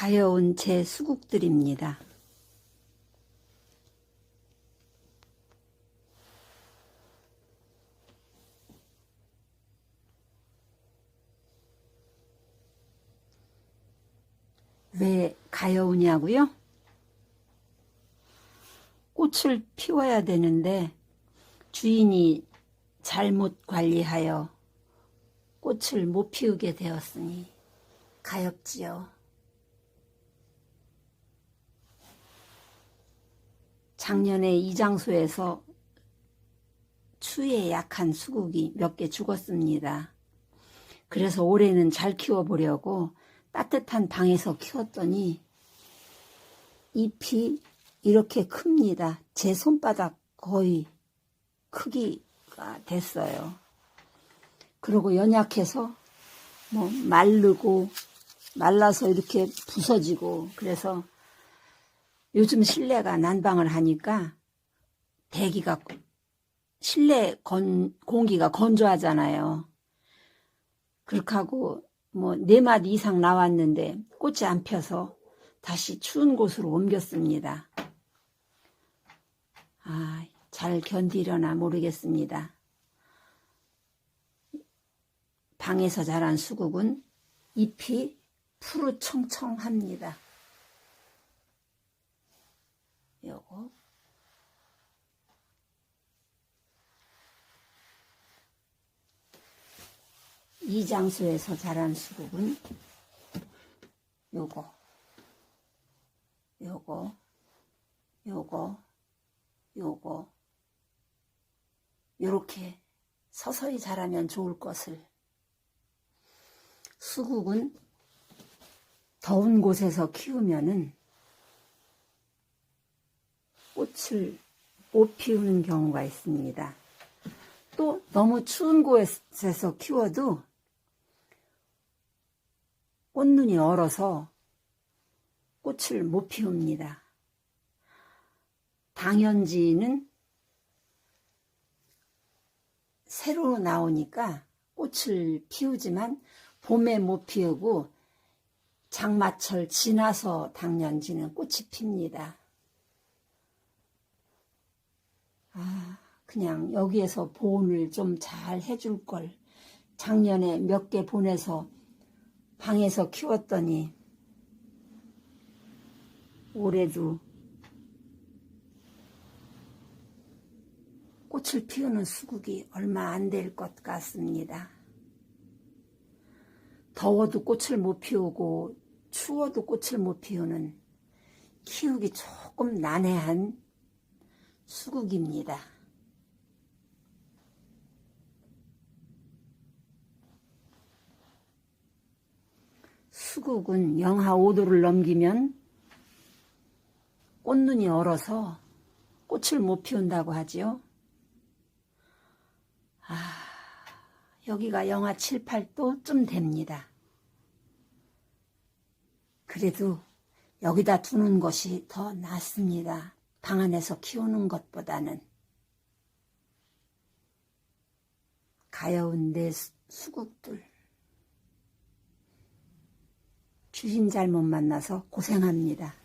가여운 제 수국들입니다. 왜 가여우냐고요? 꽃을 피워야 되는데 주인이 잘못 관리하여 꽃을 못 피우게 되었으니 가엾지요. 작년에 이 장소에서 추위에 약한 수국이 몇 개 죽었습니다. 그래서 올해는 잘 키워보려고 따뜻한 방에서 키웠더니 잎이 이렇게 큽니다. 제 손바닥 거의 크기가 됐어요. 그리고 연약해서 뭐 마르고 말라서 이렇게 부서지고 그래서 요즘 실내가 난방을 하니까 대기가 실내 건, 공기가 건조하잖아요. 그렇게 하고 뭐 네 마디 이상 나왔는데 꽃이 안 펴서 다시 추운 곳으로 옮겼습니다. 아, 잘 견디려나 모르겠습니다. 방에서 자란 수국은 잎이 푸르청청합니다. 요거 이 장소에서 자란 수국은 요거 요거 요거 요거 요렇게 서서히 자라면 좋을 것을 수국은 더운 곳에서 키우면은 꽃을 못 피우는 경우가 있습니다. 또 너무 추운 곳에서 키워도 꽃눈이 얼어서 꽃을 못 피웁니다. 당연지는 새로 나오니까 꽃을 피우지만 봄에 못 피우고 장마철 지나서 당연지는 꽃이 핍니다. 아, 그냥 여기에서 보온을 좀 잘 해줄 걸. 작년에 몇 개 보내서 방에서 키웠더니 올해도 꽃을 피우는 수국이 얼마 안 될 것 같습니다. 더워도 꽃을 못 피우고 추워도 꽃을 못 피우는 키우기 조금 난해한 수국입니다. 수국은 영하 5도를 넘기면 꽃눈이 얼어서 꽃을 못 피운다고 하지요. 아, 여기가 영하 7, 8도쯤 됩니다. 그래도 여기다 두는 것이 더 낫습니다. 방 안에서 키우는 것보다는. 가여운 내 수- 수국들. 주인 잘못 만나서 고생합니다.